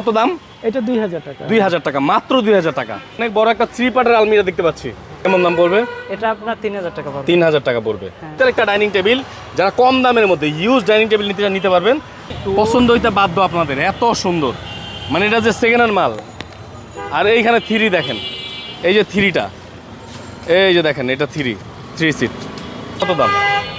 কত দাম? এটা দুই হাজার টাকা। দুই হাজার টাকা মাত্র দুই হাজার টাকা। অনেক বড় একটা থ্রি পার্টের আলমিরা দেখতে পাচ্ছি। কেমন দাম পড়বে? এটা আপনার তিন হাজার টাকা পাবেন তিন হাজার টাকা পড়বে। এটার একটা ডাইনিং টেবিল যারা কম দামের মধ্যে ইউজ ডাইনিং টেবিল নিতে নিতে পারবেন। পছন্দ হইতে বাধ্য আপনাদের এত সুন্দর। মানে এটা যে সেকেন্ড হ্যান্ড মাল। আর এইখানে থ্রি দেখেন। এই যে থ্রিটা এই যে দেখেন এটা থ্রি থ্রি সিট কত দাম?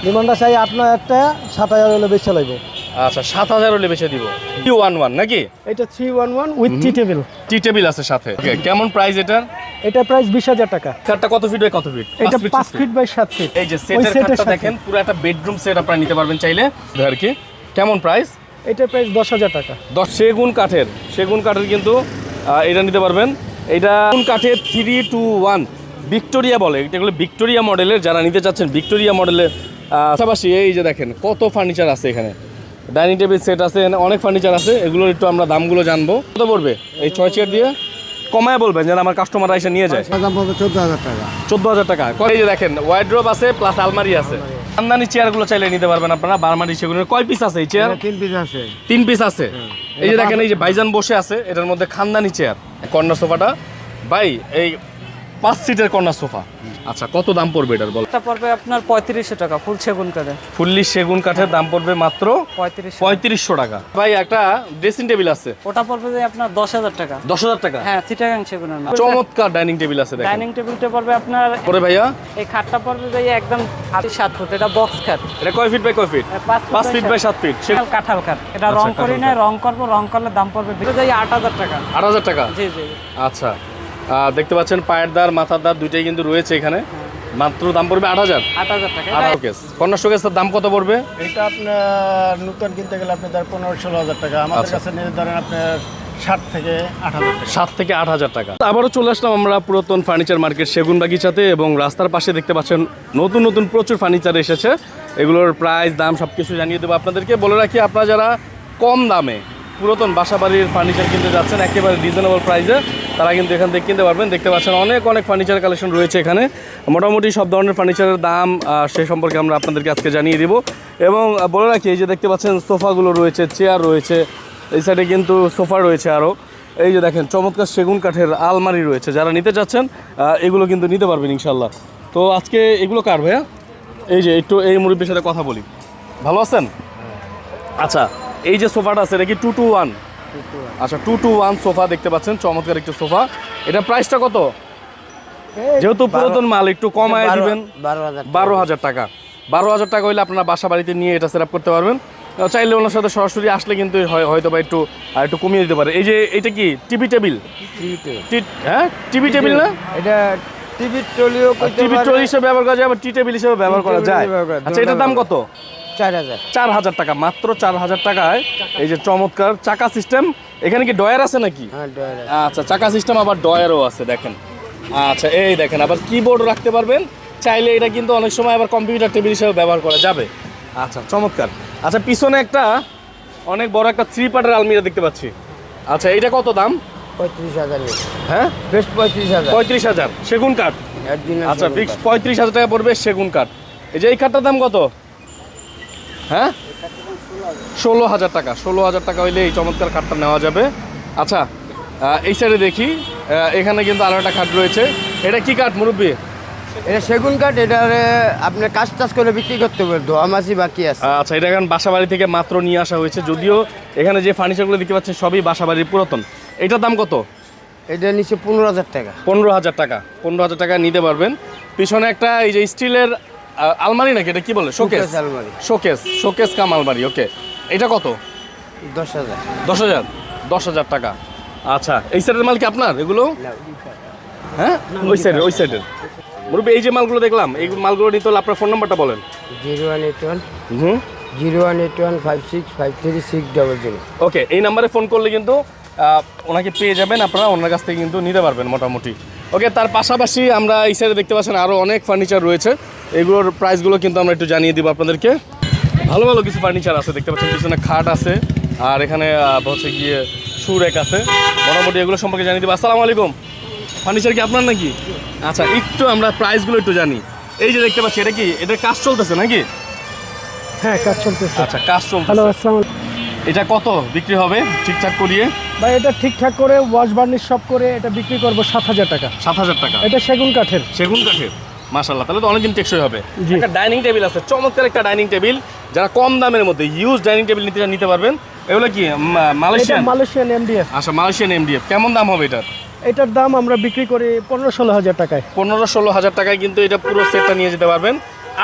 ডিমান্ডটা চাই আপনার একটা সাত হাজার হলে বেচে লাগবে। আচ্ছা সাত হাজার হলে বেছে দিব। টি ওয়ান ওয়ান নাকি? এটা three one one with tea table tea table আছে সাথে। কেমন প্রাইস এটার? এটা প্রাইস বিশ হাজার টাকা। খাটটা কত ফিট বাই কত ফিট এটা পাঁচ ফিট বাই সাত ফিট এই যে সেটের খাটটা দেখেন পুরো একটা বেডরুম সেট আপনারা নিতে পারবেন চাইলে। আর কি কেমন প্রাইস এটার প্রাইস দশ হাজার টাকা। দশ সেগুন কাঠের। সেগুন কাঠের কিন্তু এটা নিতে পারবেন। এটা সেগুন কাঠের থ্রি টু ওয়ান ভিক্টোরিয়া বলে এটা এগুলো ভিক্টোরিয়া মডেলের যারা নিতে চাচ্ছেন ভিক্টোরিয়া মডেলের পাশাপাশি এই যে দেখেন কত ফার্নিচার আছে এখানে। ডাইনিং টেবিল সেট আছে অনেক ফার্নিচার আছে এগুলোর একটু আমরা দামগুলো জানব। কত পড়বে এই ছয় চেয়ার দিয়ে? কমায় বলবেন যেন আমার কাস্টমাররা এসে নিয়ে যায়। চোদ্দ হাজার টাকা। চোদ্দ হাজার টাকা। এই যে দেখেন ওয়াইড্রোব আছে প্লাস আলমারি আছে। খানদানি চেয়ারগুলো চাইলে নিতে পারবেন আপনারা বারমারি সেগুলো কয় পিস আছে এই চেয়ার তিন পিস আছে। তিন পিস আছে। এই যে দেখেন এই যে ভাইজান বসে আছে এটার মধ্যে খানদানি চেয়ার কর্নার সোফাটা। ভাই এই পাঁচ সিটের কর্নার সোফা। আচ্ছা কত দাম পড়বে এটার বল? এটা পড়বে আপনার পঁয়ত্রিশশো টাকা ফুল সেগুন কাঠে ফুল্লি সেগুন কাঠের দাম পড়বে মাত্র পঁয়ত্রিশ পঁয়ত্রিশশো টাকা। ভাই একটা ড্রেসিং টেবিল আছে। ওটা পড়বে যে আপনার দশ হাজার টাকা। দশ হাজার টাকা? হ্যাঁ সিটাগাং সেগুনের চমৎকার ডাইনিং টেবিল আছে ডাইনিং টেবিলটা পড়বে আপনার পরে ভাইয়া? এই খাটটা পড়বে যে একদম সাত ফুট এটা বক্স খাট। এটা কয় ফিট বাই কয় ফিট পাঁচ ফিট বাই সাত ফিট সে কাঁঠাল খাট। এটা আচ্ছা, রং করি না রং করব রং করলে দাম পড়বে আট হাজার টাকা। আট হাজার টাকা? জি জি। আচ্ছা। দেখতে পাচ্ছেন পায়ের দার মাথার দার দুইটাই কিন্তু রয়েছে এখানে। মাত্র দাম পড়বে আট হাজার। আট হাজার টাকা। আট শোকেস কর্নার শোকেসের দাম কত পড়বে? এটা আপনার নতুন কিনতে গেলে আপনি ধর পনেরো ষোলো হাজার টাকা। আমাদের আচ্ছা। কাছে নিয়ে ধরেন আপনার ষাট থেকে আট হাজার সাত থেকে আট হাজার টাকা। আবারও চলে আসলাম আমরা পুরাতন ফার্নিচার মার্কেট সেগুন বাগিচাতে এবং রাস্তার পাশে দেখতে পাচ্ছেন নতুন নতুন প্রচুর ফার্নিচার এসেছে। এগুলোর প্রাইস দাম সব কিছু জানিয়ে দেবো আপনাদেরকে। বলে রাখি আপনারা যারা কম দামে পুরাতন বাসাবাড়ির ফার্নিচার কিনতে যাচ্ছেন, একেবারে রিজনেবল প্রাইসে তারা কিন্তু এখান থেকে কিনতে পারবেন। দেখতে পাচ্ছেন অনেক অনেক ফার্নিচার কালেকশন রয়েছে এখানে। মোটামুটি সব ধরনের ফার্নিচারের দাম সে সম্পর্কে আমরা আপনাদেরকে আজকে জানিয়ে দিব। এবং বলে রাখি, এই যে দেখতে পাচ্ছেন, সোফাগুলো রয়েছে চেয়ার রয়েছে, এই সাইডে কিন্তু সোফা রয়েছে আরও এই যে দেখেন, চমৎকার সেগুন কাঠের আলমারি রয়েছে। যারা নিতে চাচ্ছেন এগুলো কিন্তু নিতে পারবেন ইনশাল্লাহ তো আজকে এগুলো কার ভাইয়া? এই যে একটু এই মুরব্বীর সাথে কথা বলি। ভালো আছেন? আচ্ছা এই যে সোফাটা আছে এটা কি টু টু ওয়ান আচ্ছা টু টু ওয়ান সোফা দেখতে পাচ্ছেন চমৎকার একটু সোফা। এটা প্রাইসটা কত? যেহেতু পুরাতন মাল একটু কমায় দিবেন। বারো হাজার টাকা। বারো হাজার টাকা। হইলে আপনারা বাসা বাড়িতে নিয়ে এটা সেট করতে পারবেন। চাইলে ওনার সাথে সরাসরি আসলে কিন্তু হয়- হয়তো বা একটু আর একটু কমিয়ে দিতে পারে। এই যে এটা কি টিভি টেবিল? হ্যাঁ? টিভি টেবিল না? এটা টিভি টলিও টিভি ট্রলি হিসেবে ব্যবহার করা যায় আবার টি টেবিল হিসেবে ব্যবহার করা যায়। আচ্ছা এটার দাম কত? চার হাজার। চার হাজার টাকা মাত্র চার হাজার টাকায়। এই যে চমৎকার চাকা সিস্টেম। এখানে কি ডয়ার আছে নাকি? হ্যাঁ আচ্ছা চাকা সিস্টেম আবার ডয়ারও আছে দেখেন। আচ্ছা এই দেখেন আবার কিবোর্ড রাখতে পারবেন। চাইলে এটা কিন্তু অনেক সময় আবার কম্পিউটার টেবিল হিসেবে ব্যবহার করা যাবে। আচ্ছা চমৎকার। আচ্ছা পিছনে একটা অনেক বড় একটা থ্রি পার্টের আলমিরা দেখতে পাচ্ছি। আচ্ছা এটা কত দাম? পঁয়ত্রিশ হাজার হ্যাঁ? বেশ পঁয়ত্রিশ হাজার। পঁয়ত্রিশ হাজার। সেগুন কাঠ। আচ্ছা ফিক্স পঁয়ত্রিশ হাজার টাকা পড়বে সেগুন কাঠ। এই যে এই কাঠটার দাম কত? হ্যাঁ? ষোলো হাজার টাকা ষোলো হাজার টাকা হইলে এই চমৎকার কাঠটা নেওয়া যাবে। আচ্ছা এই সাইডে দেখি এখানে কিন্তু আরও একটা কাঠ রয়েছে। এটা কি কাঠ মুরব্বী? এটা সেগুন কাঠ এটা আপনি কাজ টাজ করে বিক্রি করতে পারবেন ধোয়া মাছি বাকি আছে। আচ্ছা এটা এখন বাসা বাড়ি থেকে মাত্র নিয়ে আসা হয়েছে যদিও এখানে যে ফার্নিচারগুলো দেখতে পাচ্ছেন সবই বাসা বাড়ির পুরাতন। এটার দাম কত? এটা নিচে পনেরো হাজার টাকা। পনেরো হাজার টাকা পনেরো হাজার টাকা নিতে পারবেন। পিছনে একটা এই যে স্টিলের আলমারি নাকি? এটা কি বলে? শোকেস? আলমারি। শোকেস। শোকেস কাম আলমারি ওকে। এটা কত? দশ হাজার। দশ হাজার? দশ হাজার টাকা। আচ্ছা এই সাইডের মাল কি আপনার এগুলো? হ্যাঁ? ওই সাইডের ওই সাইডের। মুরব্বী এই যে মালগুলো দেখলাম এই মালগুলো নিতে হলে আপনার ফোন নাম্বারটা বলেন। Zero one eight one. Hmm? Zero one eight one five six five three six double zero. Okay এই নাম্বারে ফোন করলে কিন্তু ওনাকে পেয়ে যাবেন আপনারা ওনার কাছ থেকে কিন্তু নিতে পারবেন মোটামুটি। ওকে তার পাশাপাশি আমরা এই সাইডে দেখতে পাচ্ছেন আরও অনেক ফার্নিচার রয়েছে। এগুলোর প্রাইসগুলো কিন্তু আমরা একটু জানিয়ে দিব আপনাদেরকে। ভালো ভালো কিছু ফার্নিচার আছে দেখতে পাচ্ছেন পিছনে খাট আছে আর এখানে হচ্ছে গিয়ে সুরেক আছে। মোটামুটি এগুলো সম্পর্কে জানিয়ে দিব। আসসালামু আলাইকুম। ফার্নিচার কি আপনার নাকি? আচ্ছা একটু আমরা প্রাইসগুলো একটু জানি। এই যে দেখতে পাচ্ছি এটা কি? এটার কাজ চলতেছে নাকি? হ্যাঁ কাজ চলতেছে। আচ্ছা কাজ হ্যালো চলতেছে আসসালাম এটা কত বিক্রি হবে? ঠিকঠাক করিয়ে? বা এটা ঠিকঠাক করে ওয়াশ বার্নিশ সব করে এটা বিক্রি করব সাত হাজার টাকা। সাত হাজার টাকা। এটা সেগুন কাঠের। সেগুন কাঠের? মাশাল্লাহ তাহলে তো অনেকদিন টেকসই হবে। একটা ডাইনিং টেবিল আছে চমৎকার একটা ডাইনিং টেবিল যারা কম দামের মধ্যে ইউজ ডাইনিং টেবিল নিতে চান নিতে পারবেন। এগুলো কি মালয়েশিয়ান মালয়েশিয়ান এমডিএফ আচ্ছা মালয়েশিয়ান এমডিএফ কেমন দাম হবে এটার? এটার দাম আমরা বিক্রি করি পনেরো ষোলো হাজার টাকায়। পনেরো ষোলো হাজার টাকায় কিন্তু এটা পুরো সেটটা নিয়ে যেতে পারবেন।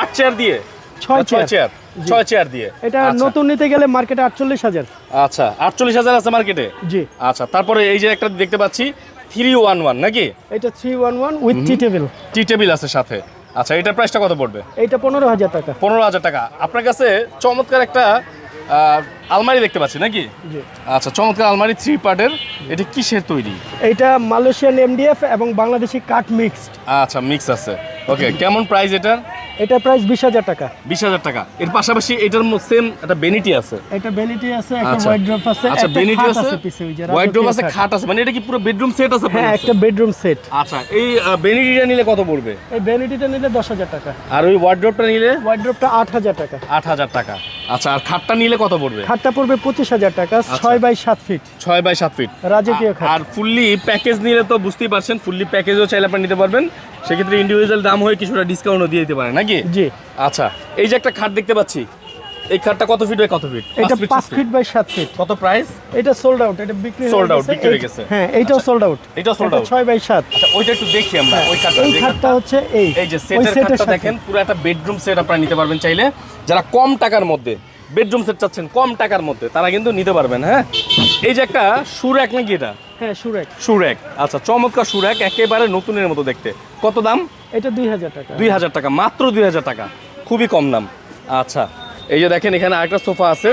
আট চেয়ার দিয়ে? ছয় ছয় চেয়ার। ছয় চেয়ার দিয়ে। এটা আচ্ছা। নতুন নিতে গেলে মার্কেটে আটচল্লিশ হাজার। আচ্ছা আটচল্লিশ হাজার আছে মার্কেটে জি। আচ্ছা তারপরে এই যে একটা দেখতে পাচ্ছি থ্রি ওয়ান ওয়ান নাকি? এটা three one one with tea table tea table আছে সাথে। আচ্ছা এটার প্রাইসটা কত পড়বে? এইটা পনেরো হাজার টাকা। পনেরো হাজার টাকা। আপনার কাছে চমৎকার একটা আলমারি দেখতে পাচ্ছি নাকি? আচ্ছা চমৎকার আলমারি থ্রি পার্টের এটা কিসের তৈরি? এইটা মালয়েশিয়ান এমডিএফ এবং বাংলাদেশি কাঠ মিক্সড আচ্ছা মিক্স আছে। ওকে কেমন প্রাইস এটার? এটা প্রাইস বিশ হাজার টাকা। বিশ হাজার টাকা। এর পাশাপাশি এটার সেম একটা বেনিটি আছে। এটা বেনিটি আছে একটা আচ্ছা। আছে আচ্ছা বেনিটি আছে। আছে খাট। আছে। মানে এটা কি পুরো বেডরুম সেট আছে হ্যাঁ একটা বেডরুম সেট আচ্ছা এই বেনিটিটা নিলে কত পড়বে? এই বেনিটিটা নিলে দশ হাজার টাকা। আর ওই নিলে? আট হাজার টাকা। আট হাজার টাকা। আচ্ছা আর খাটটা নিলে কত পড়বে? খাটটা পড়বে পঁচিশ হাজার টাকা ছয় বাই সাত ফিট ছয় বাই সাত ফিট রাজকীয় খাট। আর ফুললি প্যাকেজ নিলে তো বুঝতেই পারছেন ফুললি প্যাকেজও চাইলে আপনি নিতে পারবেন। সেক্ষেত্রে ইন্ডিভিজুয়াল দাম হয়ে কিছুটা ডিসকাউন্টও দিয়ে দিতে পারেন নাকি? জি। আচ্ছা এই যে একটা খাট দেখতে পাচ্ছি এই খাটটা কত ফিট বাই কত ফিট এটা পাঁচ ফিট বাই সাত ফিট কত প্রাইস এটা সোল্ড আউট এটা বিক্রি হয়ে out, গেছে। বিক্রি হয়ে গেছে। হ্যাঁ এইটাও সোল্ড আউট এটাও sold out? ছয় বাই সাত। আচ্ছা ওইটা একটু দেখি আমরা হ্যাঁ, ওই খাটটা এই খাটটা হচ্ছে এই। এই যে সেটের খাটটা দেখেন পুরো একটা বেডরুম সেট আপনারা নিতে পারবেন চাইলে। যারা কম টাকার মধ্যে বেডরুম সেট চাচ্ছেন কম টাকার মধ্যে তারা কিন্তু নিতে পারবেন হ্যাঁ? এই যে একটা সুরেক নাকি এটা? হ্যাঁ সুরেক। সুরেক। আচ্ছা চমৎকার সুরেক একেবারে নতুনের মতো দেখতে। কত দাম? এটা দুই হাজার টাকা। দুই হাজার টাকা মাত্র দুই হাজার টাকা। খুবই কম দাম। আচ্ছা এই যে দেখেন এখানে আরেকটা সোফা আছে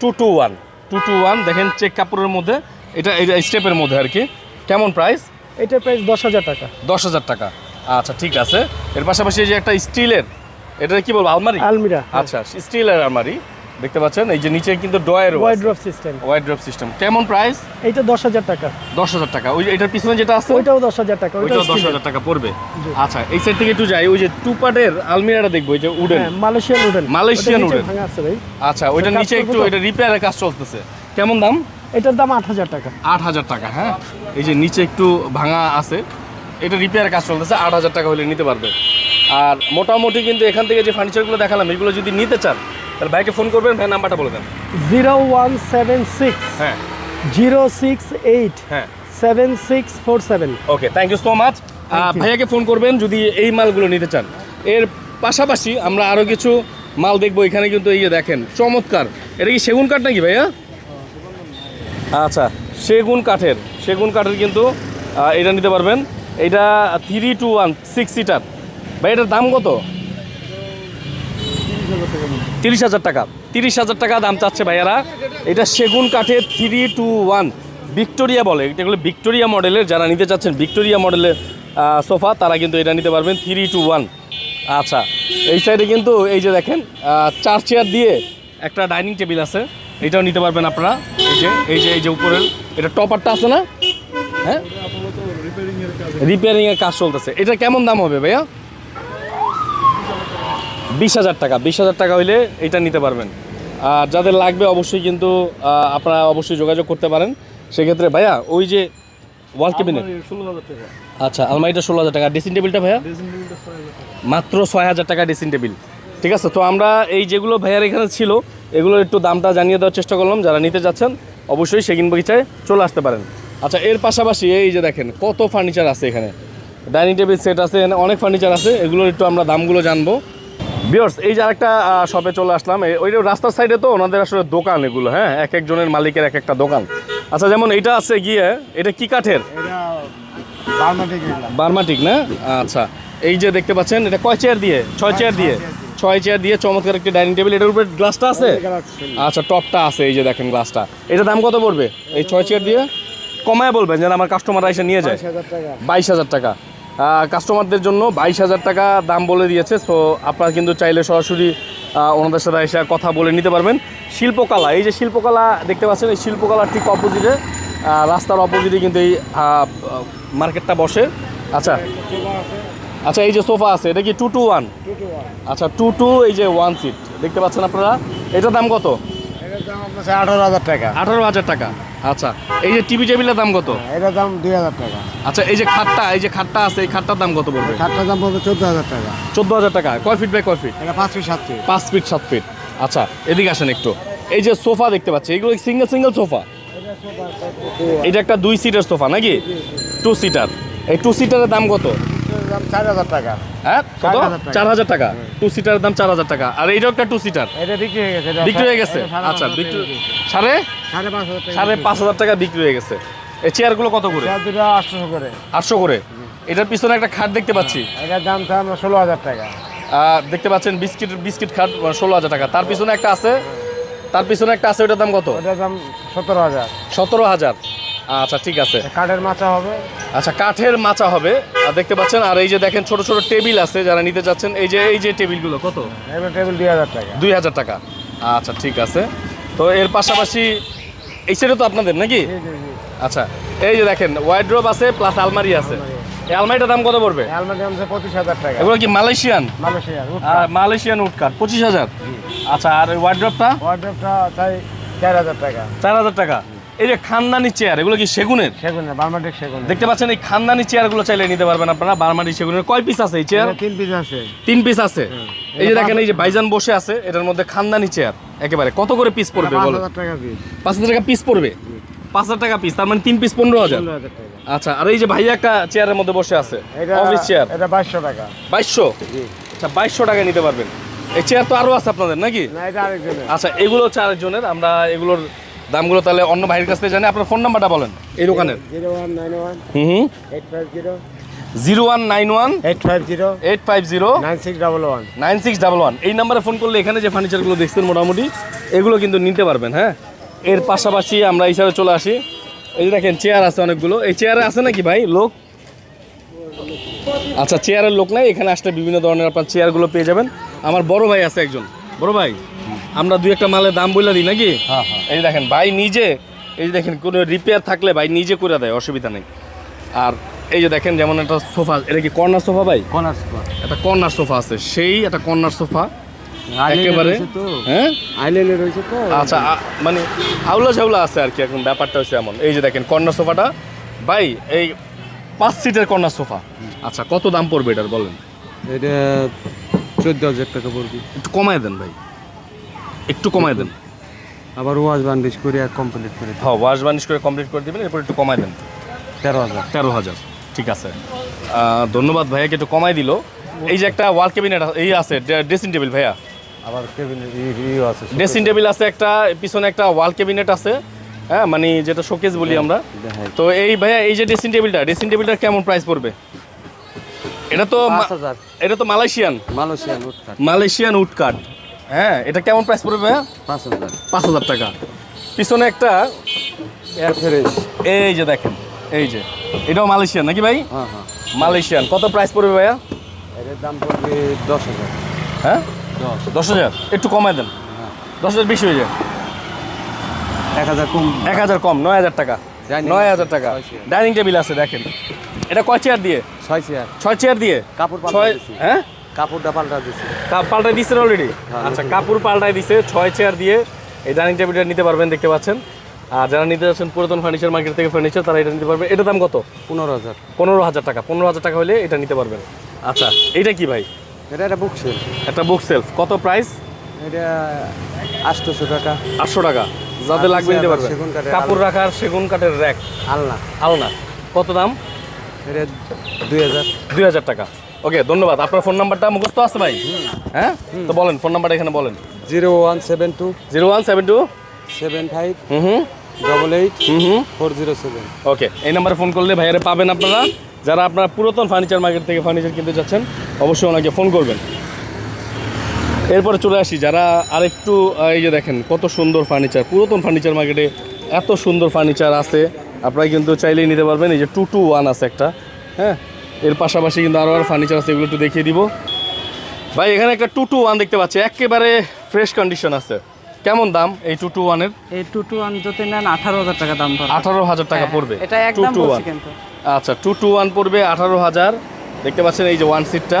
two two one. Two two one দেখেন চেক কাপড়ের মধ্যে। এটা এই স্টেপের মধ্যে আর কি। কেমন প্রাইস? এটার প্রাইস দশ হাজার টাকা। দশ হাজার টাকা। আচ্ছা ঠিক আছে। এর পাশাপাশি এই যে একটা স্টিলের এটা কি বলব আলমারি? আলমিরা আচ্ছা স্টিলের আলমারি। দেখতে পাচ্ছেন? এই যে নিচে কিন্তু drawer wide drop system wide drop system কেমন প্রাইস এইটা দশ হাজার টাকা। দশ হাজার টাকা। ওই এটার পিছনে যেটা আছে? ওইটাও দশ হাজার টাকা ওইটাও দশ। হাজার টাকা পড়বে। আচ্ছা এই সাইড থেকে একটু যাই। ওই যে টু পার্টের আলমিরাটা দেখব ওই যে উডেন হ্যাঁ মালয়েশিয়ান উডেন মালয়েশিয়ান ভাই। আচ্ছা ওইটা নিচে একটু এটা রিপেয়ারের কাজ চলতেছে। কেমন দাম? এটার দাম আট হাজার টাকা। আট হাজার টাকা হ্যাঁ? এই যে নিচে একটু ভাঙা আছে। এটা রিপেয়ারের কাজ চলতেছে। আট হাজার টাকা হলে নিতে পারবে। আর মোটামুটি কিন্তু এখান থেকে যে ফার্নিচারগুলো দেখালাম এগুলো যদি নিতে চান তাহলে ভাইকে ফোন করবেন ভাই নাম্বারটা বলে দেন। জিরো ওয়ান সেভেন সিক্স হ্যাঁ। জিরো সিক্স এইট হ্যাঁ। Seven six four seven. Okay thank you so much ভাইয়াকে ফোন করবেন যদি এই মালগুলো নিতে চান। এর পাশাপাশি আমরা আরও কিছু মাল দেখব এখানে কিন্তু এই যে দেখেন চমৎকার। এটা কি সেগুন কাঠ নাকি ভাইয়া? আচ্ছা সেগুন কাঠের। সেগুন কাঠের কিন্তু এটা নিতে পারবেন। এটা three two one six seater ভাই এটার দাম কত? তিরিশ হাজার টাকা। তিরিশ হাজার টাকা দাম চাচ্ছে ভাইয়ারা। এটা সেগুন কাঠের থ্রি টু ওয়ান ভিক্টোরিয়া বলে। এগুলো ভিক্টোরিয়া মডেলের, যারা নিতে চাচ্ছেন ভিক্টোরিয়া মডেলের সোফা, তারা কিন্তু এটা নিতে পারবেন থ্রি টু ওয়ান আচ্ছা এই সাইডে কিন্তু এই যে দেখেন চার চেয়ার দিয়ে একটা ডাইনিং টেবিল আছে। এটাও নিতে পারবেন আপনারা। এই যে এই যে এই যে উপরের, এটা টপারটা আছে না? হ্যাঁ? রিপেয়ারিংয়ের কাজ চলতেছে। এটা কেমন দাম হবে ভাইয়া? বিশ হাজার টাকা বিশ হাজার টাকা হইলে এটা নিতে পারবেন। আর যাদের লাগবে অবশ্যই কিন্তু আপনারা অবশ্যই যোগাযোগ করতে পারেন। সেক্ষেত্রে ভাইয়া ওই যে ওয়াল কেবিনেট আচ্ছা আলমারিটা ষোলো হাজার টাকা। ড্রেসিং টেবিলটা ভাইয়া? মাত্র ছয় হাজার টাকা ড্রেসিং টেবিল ঠিক আছে তো আমরা এই যেগুলো ভাইয়ার এখানে ছিল এগুলোর একটু দামটা জানিয়ে দেওয়ার চেষ্টা করলাম। যারা নিতে যাচ্ছেন অবশ্যই সেগুন বগিচায় চলে আসতে পারেন। আচ্ছা এর পাশাপাশি এই যে দেখেন কত ফার্নিচার আছে এখানে। ডাইনিং টেবিল সেট আছে এখানে অনেক ফার্নিচার আছে। এগুলোর একটু আমরা দামগুলো জানব। বিয়ার্স এই যে আরেকটা শপে চলে আসলাম। ওই যে রাস্তার সাইডে তো ওনাদের আসলে দোকান এগুলো হ্যাঁ? এক একজনের মালিকের এক একটা দোকান। আচ্ছা যেমন এটা আছে গিয়ে এটা কি কাঠের? বার্মাটিক না? আচ্ছা এই যে দেখতে পাচ্ছেন এটা কয় চেয়ার দিয়ে? ছয় চেয়ার দিয়ে। ছয় চেয়ার দিয়ে চমৎকার একটি ডাইনিং টেবিল এটার উপরে গ্লাসটা আছে? আচ্ছা টপটা আছে এই যে দেখেন গ্লাসটা এটা দাম কত পড়বে? এই ছয় চেয়ার দিয়ে? কমায় বলবেন যেন আমার কাস্টমাররা এসে নিয়ে যায়। বাইশ হাজার টাকা। কাস্টমারদের জন্য বাইশ হাজার টাকা দাম বলে দিয়েছে। সো আপনারা কিন্তু চাইলে সরাসরি ওনাদের সাথে এসে কথা বলে নিতে পারবেন। শিল্পকলা এই যে শিল্পকলা দেখতে পাচ্ছেন এই শিল্পকলার ঠিক অপোজিটে রাস্তার অপোজিটে কিন্তু এই মার্কেটটা বসে। আচ্ছা। আচ্ছা এই যে সোফা আছে এটা কি টু টু ওয়ান আচ্ছা টু টু এই যে ওয়ান সিট দেখতে পাচ্ছেন আপনারা? এটার দাম কত? আঠারো হাজার টাকা। আঠারো হাজার টাকা। আচ্ছা এই যে টিভি টেবিলের দাম কত? এটার দাম দুই হাজার টাকা। আচ্ছা এই যে খাটটা এই যে খাটটা আছে এই খাটটার দাম কত পড়বে? খাটটার দাম পড়বে চোদ্দ হাজার টাকা। চোদ্দ হাজার টাকা। কয় ফিট বাই কয় ফিট এটা পাঁচ ফিট সাত ফিট পাঁচ ফিট সাত ফিট আচ্ছা এদিকে আসেন একটু। এই যে সোফা দেখতে পাচ্ছি এগুলো সিঙ্গেল সিঙ্গেল সোফা? এটা একটা দুই সিটার সোফা নাকি? টু সিটার এই টু সিটারের দাম কত? দাম চার হাজার টাকা। হ্যাঁ? কত? চার হাজার টাকা। টু সিটারের দাম চার হাজার টাকা। আর এইটাও একটা টু সিটার এটা বিক্রি হয়ে গেছে বিক্রি হয়ে গেছে? আচ্ছা বিক্রি সাড়ে? সাড়ে পাঁচ হাজার সাড়ে পাঁচ হাজার টাকা বিক্রি হয়ে গেছে। এই চেয়ারগুলো কত করে? আটশো করে। এটার পিছনে একটা খাট দেখতে পাচ্ছি। এটার দাম তো ষোলো হাজার টাকা। দেখতে পাচ্ছেন বিস্কিট বিস্কিট খাট ষোলো হাজার টাকা। তার পিছনে একটা আছে? তার পিছনে একটা আছে ওটার দাম কত? ওটার দাম সতেরো হাজার। সতেরো হাজার। আচ্ছা ঠিক আছে। কাঠের মাচা হবে। আচ্ছা কাঠের মাচা হবে। আর দেখতে পাচ্ছেন আর এই যে দেখেন ছোট ছোট টেবিল আছে যারা নিতে চাচ্ছেন এই যে এই যে টেবিলগুলো কত? টেবিল দুই হাজার টাকা। দুই হাজার টাকা। আচ্ছা ঠিক আছে। তো এর পাশাপাশি এই সেটা তো আপনাদের নাকি? আচ্ছা এই যে দেখেন ওয়াইড্রোব আছে প্লাস আলমারি আছে। এই আলমারিটার দাম কত পড়বে? টাকা। এগুলো কি মালয়েশিয়ান? মালয়েশিয়ার আর মালয়েশিয়ান উডকাট পঁচিশ হাজার? আচ্ছা আর ওই ওয়াইড্রোবটা চাই চার হাজার টাকা। চার হাজার টাকা। এই যে খানদানি চেয়ার এগুলো কি সেগুনের? সেগুন বার্মাটিক সেগুন দেখতে পাচ্ছেন এই খানদানি চেয়ারগুলো চাইলে নিতে পারবেন আপনারা বারমারি সেগুনের। কয় পিস আছে এই চেয়ার? তিন পিস আছে। তিন পিস আছে? এই যে দেখেন এই যে বাইজান বসে আছে এটার মধ্যে খানদানি চেয়ার একেবারে। কত করে পিস পড়বে বলো? পাঁচ হাজার টাকা পিস পড়বে? পাঁচ হাজার টাকা পিস তার মানে তিন পিস পনেরো হাজার। আচ্ছা আর এই যে ভাইয়া একটা চেয়ারের মধ্যে বসে আছে অফিস চেয়ার এটা বাইশশো টাকা। বাইশশো? আচ্ছা বাইশশো টাকা নিতে পারবেন। এই চেয়ার তো আরও আছে আপনাদের নাকি? না এটা আরেকজনের। আচ্ছা এগুলো হচ্ছে আরেকজনের আমরা এগুলোর দামগুলো তাহলে অন্য ভাইয়ের কাছ থেকে জানি। আপনার ফোন নাম্বারটা বলেন। এই দোকানের। Zero one nine one hmm eight five zero. Zero one nine one eight five zero eight five zero nine six double one. Nine six double one. এই নাম্বারে ফোন করলে এখানে যে ফার্নিচারগুলো দেখছেন মোটামুটি এগুলো কিন্তু নিতে পারবেন হ্যাঁ? এর পাশাপাশি আমরা হিসাবে চলে আসি। এই যে দেখেন চেয়ার আছে অনেকগুলো। এই চেয়ারে আছে নাকি ভাই লোক? আচ্ছা চেয়ারের লোক নাই। এখানে আসলে বিভিন্ন ধরনের আপনার চেয়ারগুলো পেয়ে যাবেন। আমার বড় ভাই আছে একজন। বড় ভাই? আমরা দুই একটা মালের দাম বলে দিই নাকি? হ্যাঁ হ্যাঁ। এই দেখেন ভাই নিজে এই যে দেখেন কোনো রিপেয়ার থাকলে ভাই নিজে করে দেয় অসুবিধা নেই। আর এই যে দেখেন যেমন একটা সোফা এটা কি কর্নার সোফা ভাই? কোনার একটা কর্নার সোফা আছে সেই একটা কর্নার সোফা একেবারে হ্যাঁ? আইল্যান্ডে রয়েছে তো। আচ্ছা মানে আউলা ঝাউলা আছে আর কি এখন ব্যাপারটা হচ্ছে এমন। এই যে দেখেন কর্নার সোফাটা ভাই এই পাঁচ সিটের কর্নার সোফা। আচ্ছা কত দাম পড়বে এটার বলেন? এটা চোদ্দ হাজার টাকা পড়বে। একটু কমায় দেন ভাই। একটু কমায় দেন। আবার ওয়াজ বান্ডিশ করে কমপ্লিট করে হ্যাঁ ওয়াশ বানিশ করে কমপ্লিট করে দিবেন এরপর একটু কমায় দেন। তেরো হাজার। তেরো হাজার ঠিক আছে। আহ, ধন্যবাদ ভাইয়াকে একটু কমাই দিল। এই যে একটা ওয়াল ক্যাবিনেট এই আছে ড্রেসিং টেবিল ভাইয়া। আবার কেবিন আছে ড্রেসিং টেবিল আছে একটা পিছনে একটা ওয়াল ক্যাবিনেট আছে। হ্যাঁ মানে যেটা শোকেস বলি আমরা। দেখাই। তো এই ভাইয়া এই যে ড্রেসিং টেবিলটা ড্রেসিং টেবিলটা কেমন প্রাইস পড়বে? এটা তো মা- পাঁচ হাজার। এটা তো Malaysian. Malaysian Malaysian wood cut হ্যাঁ এটা কেমন প্রাইস পড়বে ভাইয়া? পাঁচ হাজার। পাঁচ হাজার টাকা। পিছনে একটা এয়ার ফ্রেশ এই যে দেখেন এই যে। এটাও মালয়েশিয়ান নাকি ভাই? হ্যাঁ হ্যাঁ। মালয়েশিয়ান কত প্রাইস পড়বে ভাইয়া? এটার দাম পড়বে দশ হাজার। হ্যাঁ? দশ। দশ হাজার? একটু কমায় দেন। দশ হাজার বেশি হয়ে যায়। এক হাজার কম। এক হাজার কম নয় হাজার টাকা। নয় হাজার টাকা। ডাইনিং টেবিল আছে দেখেন। এটা কয় চেয়ার দিয়ে? ছয় চেয়ার ছয় চেয়ার দিয়ে? কাপড় ছয় হ্যাঁ? কাপড়টা পাল্টা দিচ্ছে কা- পাল্টাই দিচ্ছেন অলরেডি হ্যাঁ, আচ্ছা কাপড় পাল্টাই দিছে ছয় চেয়ার দিয়ে এই ডাইনিং টেবিলটা নিতে পারবেন দেখতে পাচ্ছেন। আর যারা নিতে যাচ্ছেন পুরাতন ফার্নিচার মার্কেট থেকে ফার্নিচার তারা এটা নিতে পারবে। এটার দাম কত? পনেরো হাজার। পনেরো হাজার টাকা। পনেরো হাজার টাকা হলে এটা নিতে পারবেন। আচ্ছা। এটা কি ভাই? এটা একটা বুক সেল একটা বুক সেলফ কত প্রাইস এটা আটশোশো টাকা। আটশো টাকা। যাদের লাগবে নিতে পারবেন কাপড় রাখার সেগুন কাঠের র্যাক আলনা। আলনা। কত দাম? এটা দুই হাজার। দুই হাজার টাকা। ওকে ধন্যবাদ। আপনার ফোন নাম্বারটা মুখস্থ আছে ভাই? হ্যাঁ? তো বলেন ফোন নাম্বারটা এখানে বলেন। Zero one seven two zero one seven two seven five hmm hmm. Double eight hmm hmm. Four zero seven. Okay এই নাম্বারে ফোন করলে ভাইয়ারে পাবেন আপনারা। যারা আপনার পুরাতন ফার্নিচার মার্কেট থেকে ফার্নিচার কিনতে যাচ্ছেন অবশ্যই ওনাকে ফোন করবেন। এরপরে চলে আসি যারা আরেকটু এই যে দেখেন কত সুন্দর ফার্নিচার। পুরাতন ফার্নিচার মার্কেটে এত সুন্দর ফার্নিচার আছে। আপনারা কিন্তু চাইলেই নিতে পারবেন এই যে টু টু ওয়ান আছে একটা হ্যাঁ? এর পাশাপাশি কিন্তু আরও আর ফার্নিচার আছে এগুলো একটু দেখিয়ে দিব। ভাই এখানে একটা টু টু ওয়ান দেখতে পাচ্ছি একেবারে ফ্রেশ কন্ডিশন আছে। কেমন দাম এই টু টু ওয়ানের? এই টু টু ওয়ান যদি নেন আঠারো হাজার টাকা দাম পড়বে। আঠারো হাজার টাকা হ্যাঁ, পড়বে এটা টু একদম টু ওয়ান। আচ্ছা টু টু ওয়ান পড়বে আঠারো হাজার। দেখতে পাচ্ছেন এই যে ওয়ান সিটটা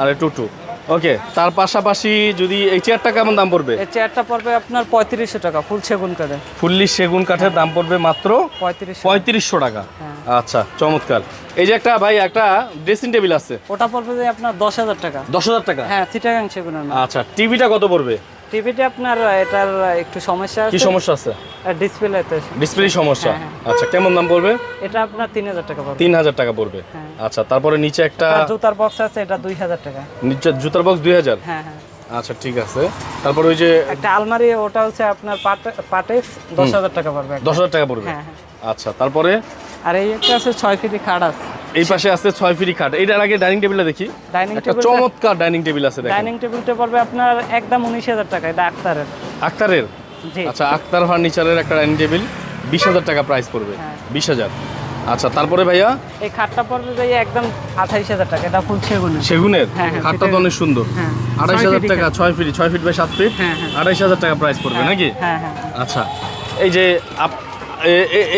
আর টু টু ওকে তার পাশাপাশি যদি এই চেয়ারটা কেমন দাম পড়বে? এই চেয়ারটা পড়বে আপনার পঁয়ত্রিশশো টাকা ফুল সেগুন কাঠে ফুল্লি সেগুন কাঠের দাম পড়বে মাত্র পঁয়ত্রিশ পঁয়ত্রিশশো টাকা। হ্যাঁ। আচ্ছা চমৎকার। এই যে একটা ভাই একটা ড্রেসিং টেবিল আছে। ওটা পড়বে আপনার দশ হাজার টাকা। দশ হাজার টাকা? হ্যাঁ চিটাগাং সেগুন আচ্ছা টিভিটা কত পড়বে? টিভিতে আপনার এটার একটু সমস্যা আছে? কি সমস্যা আছে? ডিসপ্লেতে ডিসপ্লে সমস্যা। হ্যাঁ, আচ্ছা কেমন দাম পড়বে? এটা আপনার তিন হাজার টাকা পড়বে। তিন হাজার টাকা পড়বে। হ্যাঁ। আচ্ছা তারপরে নিচে একটা জুতার বক্স আছে এটা দুই হাজার টাকা। নিচে জুতার বক্স দুই হাজার? হ্যাঁ হ্যাঁ। আচ্ছা ঠিক আছে। তারপরে ওই যে একটা আলমারি ওটা হচ্ছে আপনার পাটেক্স দশ হাজার টাকা পড়বে একটা। দশ হাজার টাকা পড়বে। হ্যাঁ হ্যাঁ। আচ্ছা তারপরে আর এই একটা আছে ছয় ফিটি খাট আছে। এই পাশে আছে ছয় ফিরি খাট। এইটার আগে ডাইনিং টেবিলটা দেখি। ডাইনিং টেবিল চমৎকার ডাইনিং টেবিল আছে ডাইনিং টেবিলটা পড়বে আপনার একদম উনিশ হাজার টাকা এটা আক্তারের। আক্তারের? আচ্ছা আক্তার ফার্নিচারের একটা ডাইনিং টেবিল বিশ হাজার টাকা প্রাইস পড়বে। হ্যাঁ। বিশ হাজার। আচ্ছা তারপরে ভাইয়া? এই খাটটা পড়বে যাই একদম আঠাইশ হাজার টাকা এটা ফুল সেগুনের। সেগুনের? হ্যাঁ, হ্যাঁ, খাটটা তো অনেক সুন্দর। আড়াইশ হাজার টাকা ছয় ফিট ছয় ফিট বাই সাত ফিট। আড়াইশ হাজার টাকা প্রাইস পড়বে নাকি? আচ্ছা এই যে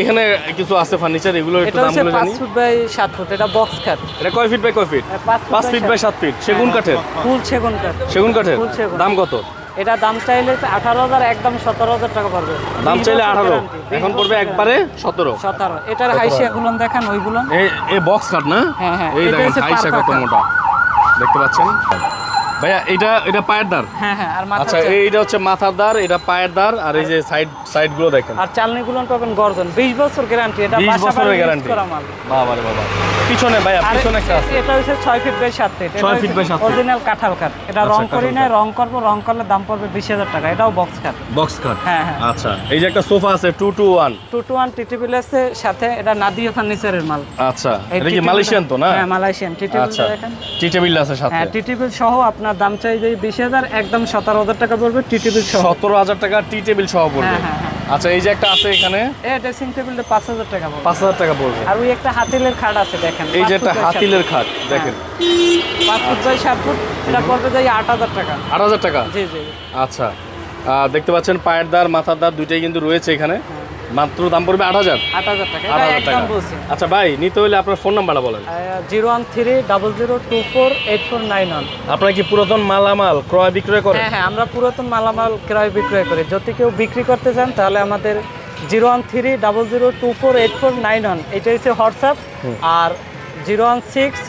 এখানে কিছু আছে ফার্নিচার এগুলো একটু দামগুলো জানি। ফুট বাই সাত ফুট এটা বক্স খাট এটা কয় ফিট বাই কয় ফিট হ্যাঁ, পাঁচ পাঁচ ফিট বাই সাত ফিট সেগুন কাঠের? ফুল সেগুন কাঠ। সেগুন কাঠের। দাম কত? এটা দাম চাইলে আঠারো হাজার একদম সতেরো হাজার টাকা পড়বে। দাম চাইলে আঠারো। এখন পড়বে একবারে সতেরো। সতেরো। এটার হাইসিয়া গুলো দেখান ওইগুলো। এই এই বক্স কাট না? হ্যাঁ, হ্যাঁ, এই দেখেন হচ্ছে কত। মোটা। দেখতে পাচ্ছেন? ভাইয়া এটা এটা পায়ের দার হ্যাঁ হ্যাঁ আর মাথা আচ্ছা এইটা হচ্ছে মাথার দার এটা পায়ের দার আর এই যে সাইড সাইডগুলো দেখেন। আর চালনি গুলো পাবেন গর্জন বিশ বছর গ্যারান্টি এটা 20 বছরের মাল। বাবা রে বাবা। পিছনে ভাইয়া পিছনে একটা আছে। এটা হচ্ছে ছয় ফিট বাই সাত ফিট ছয় feet by সাত feet। অরিজিনাল কাঁঠাল কাঠ। এটা আচ্ছা, রং করি না রং করব রং করলে দাম পড়বে বিশ হাজার টাকা। এটাও বক্স কাঠ। বক্স কাট হ্যাঁ হ্যাঁ। আচ্ছা এই যে একটা সোফা আছে two two one two two one tea table আছে সাথে এটা নাদিয়া ফার্নিচারের মাল। আচ্ছা এটা কি মালয়েশিয়ান তো না? হ্যাঁ মালয়েশিয়ান টিটিবিল আচ্ছা দেখেন। টি টেবিল আছে সাথে। হ্যাঁ টিটিবিল সহ আপনার দাম চাই যে বিশ হাজার একদম সতেরো হাজার টাকা পড়বে টিটিবিল সহ। সতেরো হাজার টাকা টি টেবিল সহ পড়বে। হ্যাঁ, হ্যাঁ, হ্যাঁ। আচ্ছা এই যে একটা আছে এখানে। এ ড্রেসিং টেবিলটা পাঁচ হাজার টাকা পড়বে। পাঁচ হাজার টাকা পড়বে। আর ওই একটা হাতিলের খাট আছে দেখেন এই যে একটা হাতিলের খাট দেখেন। 5 ফুট বাই 7 ফুট এটা পড়বে যাই আট হাজার টাকা। আট হাজার টাকা? জি জি। আচ্ছা। দেখতে পাচ্ছেন পায়ের দার মাথার দার দুইটাই কিন্তু রয়েছে এখানে। মাত্র দাম পড়বে আট হাজার? আট হাজার টাকা আট হাজার টাকা। আচ্ছা ভাই নিতে হলে আপনার ফোন নাম্বারটা বলেন। Zero one three double zero two four eight four nine one. আপনারা কি পুরাতন মালামাল ক্রয় বিক্রয় করেন? হ্যাঁ হ্যাঁ আমরা পুরাতন মালামাল ক্রয় বিক্রয় করি। যদি কেউ বিক্রি করতে চান তাহলে আমাদের zero one three double zero two four eight four nine one. এটা হচ্ছে হোয়াটসঅ্যাপ আর zero one six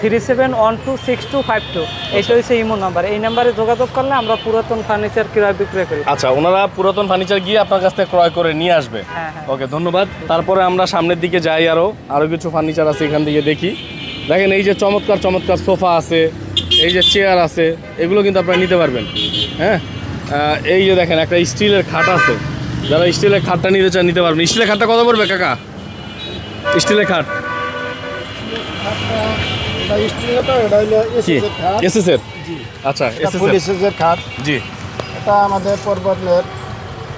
three seven one two six two five two এটা হচ্ছে ইমো নাম্বার। এই নাম্বারে যোগাযোগ করলে আমরা পুরাতন ফার্নিচার ক্রয় বিক্রয় করি। আচ্ছা ওনারা পুরাতন ফার্নিচার গিয়ে আপনার কাছ থেকে ক্রয় করে নিয়ে আসবে। হ্যাঁ, হ্যাঁ। ওকে ধন্যবাদ। তারপরে আমরা সামনের দিকে যাই আরও আরও কিছু ফার্নিচার আছে এখান থেকে দেখি। দেখেন এই যে চমৎকার চমৎকার সোফা আছে এই যে চেয়ার আছে এগুলো কিন্তু আপনারা নিতে পারবেন। হ্যাঁ? এই যে দেখেন একটা স্টিলের খাট আছে। যারা স্টিলের খাটটা নিতে চান নিতে পারবেন। স্টিলের খাটটা কত পড়বে কাকা? স্টিলের খাট। এটা স্টিল তো এটা হলো কি এসএসের খাট। এসএস এর আচ্ছা এসএস ফুল এসএসের খাট। জি। এটা আমাদের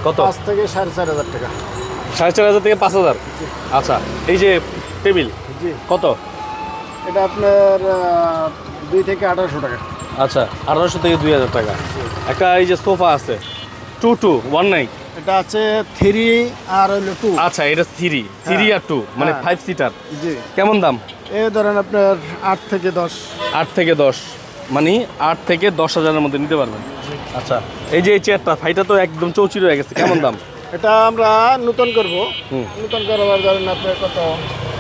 কত? থেকে টাকা। থেকে পাঁচ হাজার? আচ্ছা এই যে টেবিল জি। কত? এটা আপনার দুই থেকে আঠারোশো টাকা। আচ্ছা আঠারোশো থেকে দুই হাজার টাকা। একটা এই যে সোফা আছে টু টু ওয়ান নাইন। এটা আছে থ্রি আর হইল টু। আচ্ছা এটা থ্রি থ্রি আর টু মানে হ্যাঁ। ফাইভ সিটার জি। কেমন দাম? এ ধরেন আপনার আট থেকে দশ। আট থেকে দশ মানে আট থেকে দশ হাজারের মধ্যে নিতে পারবেন। আচ্ছা এই যে এই চেয়ারটা ফাইটা তো একদম চৌচির হয়ে গেছে কেমন দাম? এটা আমরা নতুন করব। নতুন করবার ধরেন আপনার কত?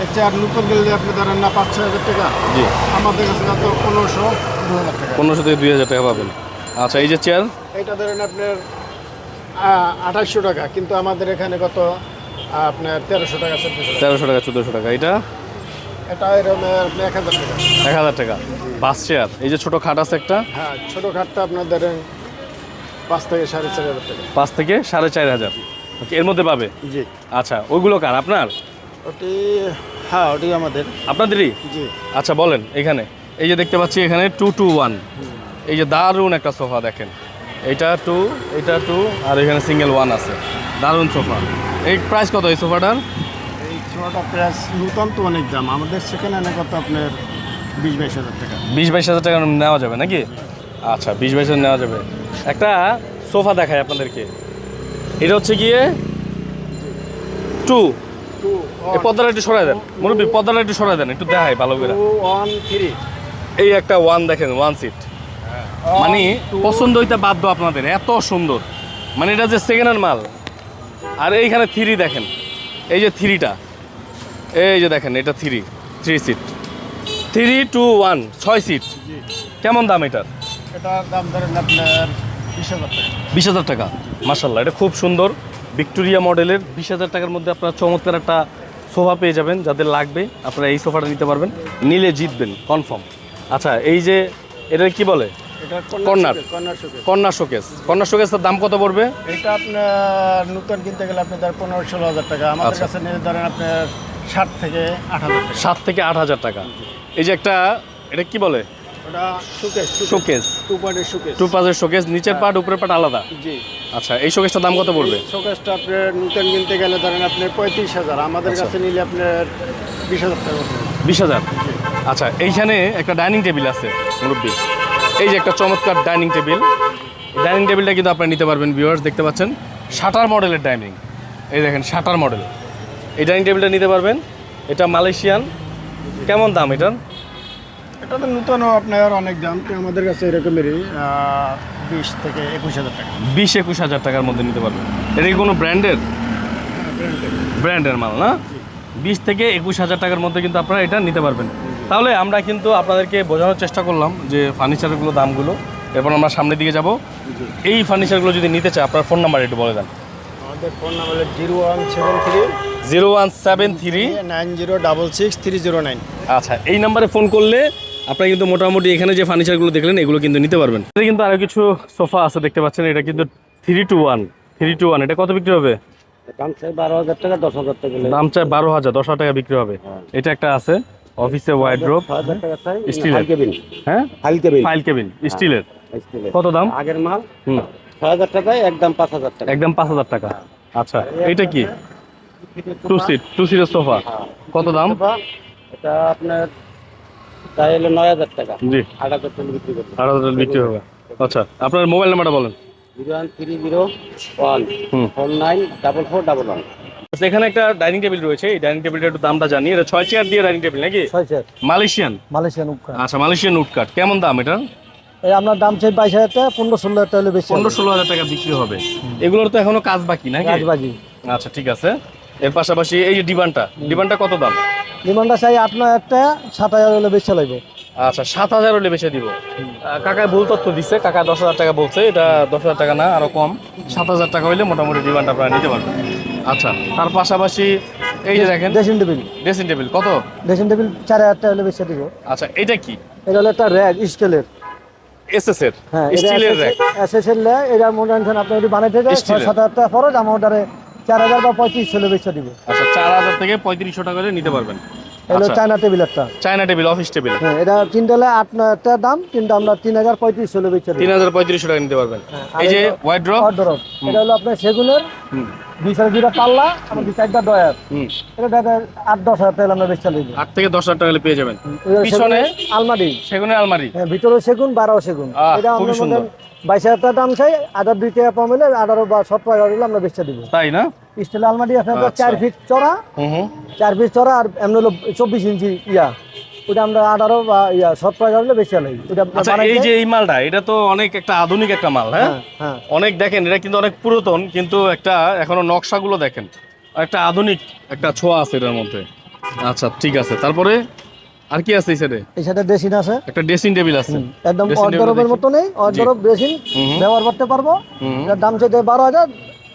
এই চেয়ার নতুন গেলে আপনি ধরেন না পাঁচ ছয় হাজার টাকা। জি। আমাদের কাছে কত পনেরোশো দু হাজার টাকা। পনেরোশো থেকে দুই হাজার টাকা পাবেন। আচ্ছা এই যে চেয়ার এইটা ধরেন আপনার আঠাশশো টাকা কিন্তু আমাদের এখানে কত? আপনার তেরোশো টাকা তেরোশো টাকা চোদ্দোশো টাকা। এটা? এটা এরকম এক হাজার টাকা। এক হাজার টাকা। বাস চেয়ার এই যে ছোট খাট আছে একটা? হ্যাঁ ছোটো খাটটা পাঁচ থেকে সাড়ে চার হাজার টাকা। পাঁচ থেকে সাড়ে চার হাজার। এর মধ্যে পাবে? জি। আচ্ছা ওইগুলো কার? আপনার? ওটি হ্যাঁ ওটি আমাদের। আপনাদেরই? জি। আচ্ছা বলেন এখানে। এই যে দেখতে পাচ্ছি এখানে টু টু ওয়ান এই যে দারুণ একটা সোফা দেখেন। এইটা টু এটা টু আর এখানে সিঙ্গেল ওয়ান আছে। দারুণ সোফা এই প্রাইস কত এই সোফাটার এই ছোটোটা প্রাইস নূতন তো অনেক দাম। আমাদের সেখানে এনে কত আপনার বিশ বাইশ হাজার টাকা। বিশ বাইশ হাজার টাকা নেওয়া যাবে নাকি? আচ্ছা বিশ বাইশ হাজার নেওয়া যাবে। একটা সোফা দেখায় আপনাদেরকে। এটা হচ্ছে গিয়ে টু টু এই পর্দাটা একটু সরাই দেন। মুরব্বী পর্দাটা একটু সরাই দেন একটু দেখায় ভালো করে। এই একটা ওয়ান দেখেন ওয়ান সিট মানে পছন্দ হইতে বাধ্য আপনাদের এত সুন্দর। মানে এটা যে সেকেন্ড হ্যান্ড মাল। আর এইখানে থ্রি দেখেন। এই যে থ্রিটা এই যে দেখেন এটা three three seat three two one ছয় সিট কেমন দাম এটার? এটার দাম ধরেন আপনার বিশ হাজার টাকা। মাসাল্লাহ এটা খুব সুন্দর। ভিক্টোরিয়া মডেলের বিশ হাজার টাকার মধ্যে আপনারা চমৎকার একটা সোফা পেয়ে যাবেন যাদের লাগবে আপনারা এই সোফাটা নিতে পারবেন। নিলে জিতবেন কনফার্ম আচ্ছা এই যে এটা কি বলে? Corner. Corner showcase corner showcase. Corner শোকেসের দাম কত পড়বে? এটা আপনার নতুন কিনতে গেলে আপনি ধরেন পনেরো ষোলো হাজার টাকা। আমাদের আচ্ছা। কাছে নিয়ে ধরেন আপনার ষাট থেকে আট হাজার সাত থেকে আট হাজার টাকা। এই যে একটা এটা কি বলে? Showcase showcase. Two showcase. নিচের উপরের আলাদা? জি। আচ্ছা এই শোকেসটার দাম কত পড়বে? শোকেসটা আপনার নতুন কিনতে গেলে ধরেন আপনি পঁয়ত্রিশ হাজার। আমাদের আচ্ছা। কাছে নিলে আপনার বিশ হাজার টাকা বিশ হাজার? আচ্ছা এইখানে একটা ডাইনিং টেবিল আছে মুরব্বী। এই যে একটা চমৎকার ডাইনিং টেবিল। ডাইনিং টেবিলটা কিন্তু আপনি নিতে পারবেন ভিউয়ার্স দেখতে পাচ্ছেন। শাটার মডেলের ডাইনিং। এই দেখেন শাটার মডেল। এই ডাইনিং টেবিলটা নিতে পারবেন। এটা মালয়েশিয়ান। কেমন দাম এটার? এটা তো নতুনও আপনার অনেক দাম। তো আমাদের কাছে এরকমেরই বিশ থেকে একুশ হাজার টাকা। বিশ একুশ হাজার টাকার মধ্যে নিতে পারবেন। এটা কি কোনো ব্র্যান্ডের? ব্র্যান্ডের। মাল না? বিশ থেকে একুশ হাজার টাকার মধ্যে কিন্তু আপনারা এটা নিতে পারবেন। তাহলে আমরা কিন্তু আপনাদেরকে বোঝানোর চেষ্টা করলাম যে ফার্নিচারগুলো দামগুলো। এরপর আমরা সামনের দিকে যাব। এই ফার্নিচারগুলো যদি নিতে চায় আপনার ফোন নাম্বার একটু বলে দেন। আমাদের phone number zero one seven three. Zero one seven three. Nine zero double six three zero nine. আচ্ছা এই নাম্বারে ফোন করলে আপনারা কিন্তু মোটামুটি এখানে যে ফার্নিচারগুলো দেখলেন এগুলো কিন্তু নিতে পারবেন। এটা কিন্তু আরও কিছু সোফা আছে দেখতে পাচ্ছেন এটা কিন্তু three two one three two one. এটা কত বিক্রি হবে? দাম চাই বারো হাজার টাকা দশ হাজার টাকা। দাম চায় বারো হাজার দশ হাজার টাকা বিক্রি হবে। এটা একটা আছে। অফিসে হাজার স্টিলের কেবিন হ্যাঁ? হাইল কেবিন ফাইল কেবিন স্টিলের কত দাম? আগের মাল। হুম। ছয় হাজার টাকায় একদম পাঁচ হাজার টাকা। একদম পাঁচ হাজার টাকা। আচ্ছা এটা কি? টু সিট টু সিটের সোফা কত দাম? এটা আপনার চাই হলো নয় হাজার টাকা। জি। আট হাজার টাকা বিক্রি আট হাজার বিক্রি হবে। আচ্ছা আপনার মোবাইল নাম্বারটা বলেন। Zero one three zero one four nine double four double one. এখানে একটা ডাইনিং টেবিল রয়েছে এই ডাইনিং টেবিলটা একটু দামটা জানি। এটা ছয় চেয়ার দিয়ে ডাইনিং টেবিল নাকি? ছয় চার মালয়েশিয়ান? মালয়েশিয়ান উপকার আচ্ছা মালয়েশিয়ান উড কাট কেমন দাম এটা? এই আপনার দাম চাই বাইশ হাজার টাকা পনেরো ষোলো হাজার টাকা হলে বেশি পনেরো ষোলো হাজার টাকা বিক্রি হবে। এগুলোর তো এখনও কাজ বাকি নাকি? রাজবাজি আচ্ছা ঠিক আছে। এর পাশাপাশি এই যে ডিবানটা ডিবানটা কত দাম? ডিমান্ডটা চাই আট নয় হাজার টাকা সাত হাজার হলে বেশি লাগবে। আচ্ছা সাত হাজার হলে বেশি দিব। কাকায় ভুল তথ্য দিচ্ছে কাকা দশ হাজার টাকা বলছে এটা দশ হাজার টাকা না আরও কম। সাত হাজার টাকা হইলে মোটামুটি ডিমান্ড আপনারা নিতে পারবেন। আচ্ছা তার পাশাপাশি এই যে দেখেন ড্রেসিং টেবিল। ড্রেসিং টেবিল কত? ড্রেসিং টেবিল চার হাজার টাকা হলে বেশি দিব। আচ্ছা এটা কি? এটা হলো একটা র্যাক স্টিলের। এসএস এর? হ্যাঁ স্টিলের র্যাক। এসএসএল এটা মনে রাখছেন আপনি যদি বানাইতে যায় ছয় সাত হাজার টাকা খরচ আমার অর্ডারে চার হাজার বা পঁয়ত্রিশ হলে বেশি দিব। আচ্ছা চার হাজার থেকে পঁয়ত্রিশশো টাকা করে নিতে পারবেন। এগুলো আচ্ছা। চায়না টেবিল একটা। China table office table. হ্যাঁ এটা তিনটা হলে আট নয় দাম কিন্তু আমরা তিন হাজার পঁয়ত্রিশ হলে বেশি তিন হাজার পঁয়ত্রিশশো টাকা নিতে পারবেন। এই যে ওয়াইড্রপ অর্ডার এটা হলো আপনার সেগুনের দুই সাইড দুইটা পাল্লা আমার দুই সাইডটা ডয়ার এটা দেখা আট দশ হাজার টাকা আমরা বেশি চালিয়ে আট থেকে দশ হাজার টাকা হলে পেয়ে যাবেন। পিছনে আলমারি। সেগুনের আলমারি। হ্যাঁ ভিতরে সেগুন বারো সেগুন। এটা। মনে বাইশ হাজার টাকা দাম চাই আধার দুই টাকা কম হলে আঠারো বা সতেরো হাজার হলে আমরা বেচতে দিব। তাই না? স্টিল আলমারি আছে আপনার আচ্ছা। চার ফিট চড়া চার ফিট চড়া আর এমনি হলো চব্বিশ ইঞ্চি ইয়া। ওটা আমরা আঠারো বা ইয়া সতেরো হাজার হলে বেশি লাগি ওটা আচ্ছা এই যে এই মালটা এটা তো অনেক একটা আধুনিক একটা মাল হ্যাঁ? হ্যাঁ হ্যাঁ। অনেক দেখেন এটা কিন্তু অনেক পুরাতন কিন্তু একটা এখনও নকশাগুলো দেখেন। একটা আধুনিক একটা ছোঁয়া আছে এটার মধ্যে। আচ্ছা ঠিক আছে। তারপরে আর কি আছে এই সাইডে এই সাথে ড্রেসিং আছে। একটা ড্রেসিং টেবিল আছে। একদম অর্ডারের মতো নেই অর্ডার ড্রেসিং ব্যবহার করতে পারব। এটার দাম চাইতে বারো হাজার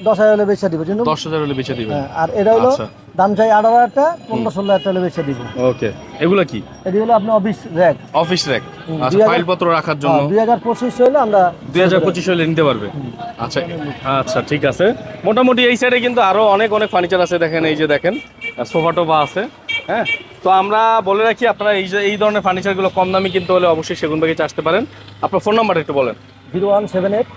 দশ হাজার হলে বেচে দিব কিন্তু দশ হাজার হলে বেচে দিবেন। হ্যাঁ, আর এটা হলো আচ্ছা। দাম চাই আঠারো হাজার টাকা পনেরো ষোলো হাজার টাকা বেচে দিব। ওকে। এগুলো কি? এটি হলো আপনার অফিস র্যাক অফিস র্যাক আচ্ছা ফাইলপত্র রাখার জন্য। দুই হাজার পঁচিশ হলে আমরা দুই হাজার পঁচিশ হলে নিতে পারবে। আচ্ছা আচ্ছা ঠিক আছে। মোটামুটি এই সাইডে কিন্তু আরও অনেক অনেক ফার্নিচার আছে দেখেন এই যে দেখেন। সোফা টোফা আছে। হ্যাঁ? তো আমরা বলে রাখি আপনারা এই যে এই ধরনের ফার্নিচারগুলো কম দামি কিনতে হলে অবশ্যই সেগুন বাগিচা আসতে পারেন। আপনার ফোন নাম্বারটা একটু বলেন। Zero one seven eight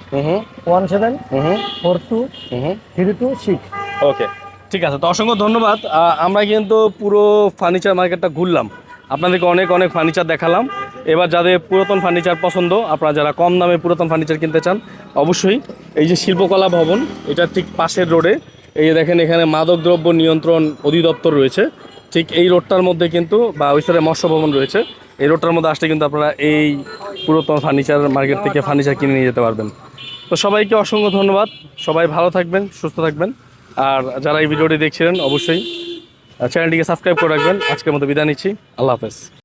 one seven hmm four two hmm three two six. Okay ঠিক আছে। তো অসংখ্য ধন্যবাদ। আমরা কিন্তু পুরো ফার্নিচার মার্কেটটা ঘুরলাম। আপনাদেরকে অনেক অনেক ফার্নিচার দেখালাম। এবার যাদের পুরাতন ফার্নিচার পছন্দ আপনারা যারা কম দামে পুরাতন ফার্নিচার কিনতে চান অবশ্যই এই যে শিল্পকলা ভবন এটা ঠিক পাশের রোডে। এই যে দেখেন এখানে মাদকদ্রব্য নিয়ন্ত্রণ অধিদপ্তর রয়েছে। ঠিক এই রোডটার মধ্যে কিন্তু বা ওই সাইডে মৎস্য ভবন রয়েছে। এই রোডটার মধ্যে আসলে কিন্তু আপনারা এই পুরাতন ফার্নিচার মার্কেট থেকে ফার্নিচার কিনে নিয়ে যেতে পারবেন। তো সবাইকে অসংখ্য ধন্যবাদ। সবাই ভালো থাকবেন, সুস্থ থাকবেন। আর যারা এই ভিডিওটি দেখছিলেন, অবশ্যই চ্যানেলটিকে সাবস্ক্রাইব করে রাখবেন। আজকের মতো বিদায় নিচ্ছি। আল্লাহ হাফেজ।